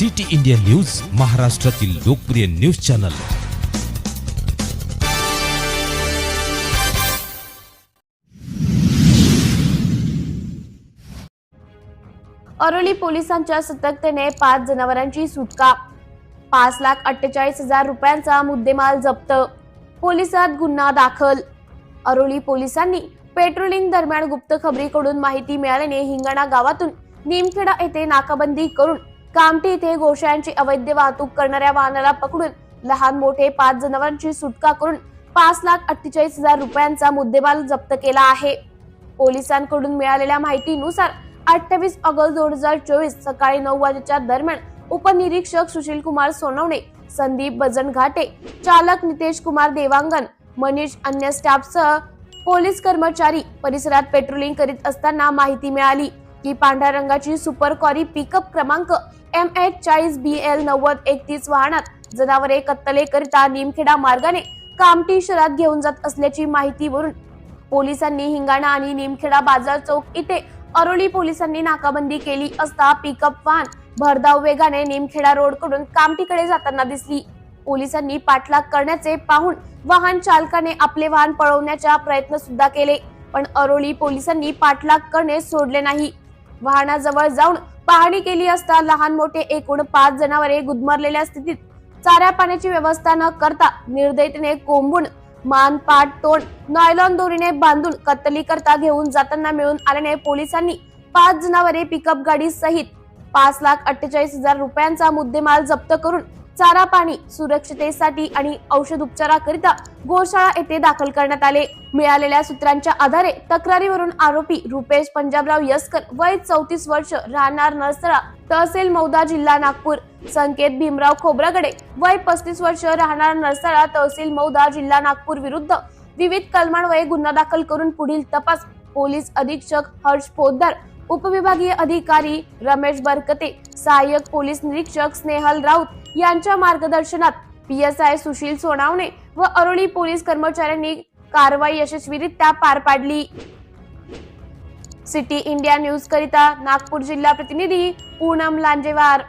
City India news महाराष्ट्रातील लोकप्रिय news channel. Aroli पोलिसांच्या सतर्कतेने पाच जनावरांची सुटका. पाच लाख अठ्ठेचाळीस हजार रुपयांचा मुद्देमाल जप्त. पोलिसात गुन्हा दाखल. अरोली पोलिसांनी पेट्रोलिंग दरम्यान गुप्त खबरीकडून माहिती मिळाल्याने हिंगणा गावातून निमखेडा येथे नाकाबंदी करून कामठी येथे गोशांची अवैध वाहतूक करणाऱ्या वाहनाला पकडून लहान मोठे पाच जनावरांची सुटका करून पाच लाख अठ्ठेचाळीस हजार रुपयांचा मुद्देमाल जप्त केला आहे. पोलिसांकडून मिळालेल्या माहितीनुसार अठ्ठावीस ऑगस्ट दोन हजार चोवीस सकाळी नऊ वाजेच्या दरम्यान उपनिरीक्षक सुशील कुमार सोनवणे संदीप बजन घाटे चालक नितेश कुमार देवांगन मनीष अन्य स्टाफसह पोलीस कर्मचारी परिसरात पेट्रोलिंग करीत असताना माहिती मिळाली की पांढऱ्या रंगाची सुपर कॉरी पिकअप क्रमांक एम एच चाळीस बी एल नव्वद एकतीस वाहनात जनावरे कत्तलेकरिता निमखेडा मार्गाने कामठी शहरात घेऊन जात असल्याची माहितीवरून पोलिसांनी हिंगाणा आणि निमखेडा बाजार चौक इथे अरोली पोलिसांनी नाकाबंदी केली असता पिकअप वाहन भरधाव वेगाने निमखेडा रोडकडून कामठीकडे जाताना दिसली. पोलिसांनी पाठलाग करण्याचे पाहून वाहन चालकाने आपले वाहन पळवण्याचा प्रयत्न सुद्धा केले पण अरोली पोलिसांनी पाठलाग करणे सोडले नाही. वाहनाजवळ जाऊन पाहणी केली असता लहान मोठे एकूण पाच जनावरे गुदमरलेल्या स्थितीत चाऱ्या पाण्याची व्यवस्था न करता निर्दयतेने कोंबून मान पाठ तोंड नायलॉन दोरीने बांधून कत्तली करता घेऊन जाताना मिळून आल्याने पोलिसांनी पाच जनावरे पिकअप गाडी सहित पाच लाख अठ्ठेचाळीस हजार रुपयांचा मुद्देमाल जप्त करून चारा पाणी सुरक्षितेसाठी आणि औषध उपचाराकरिता गोशाळा येथे दाखल करण्यात आले. मिळालेल्या सूत्रांच्या आधारे तक्रारीवरून आरोपी रुपेश पंजाबराव यसकर वय चौतीस वर्ष राहणार नरसळा तहसील मौदा जिल्हा नागपूर. संकेत भीमराव खोब्रागडे वय पस्तीस वर्ष राहणार नरसाळा तहसील मौदा जिल्हा नागपूर विरुद्ध विविध कलमांवये गुन्हा दाखल करून पुढील तपास पोलीस अधीक्षक हर्ष पोद्दार उपविभागीय अधिकारी रमेश बरकते सहाय्यक पोलीस निरीक्षक स्नेहल राऊत यांच्या मार्गदर्शनात P S I Sushil Sonawane व अरोली पोलीस कर्मचाऱ्यांनी कारवाई यशस्वीरित्या पार पाडली. सिटी इंडिया न्यूज करिता नागपूर जिल्हा प्रतिनिधी पूनम लांजेवार.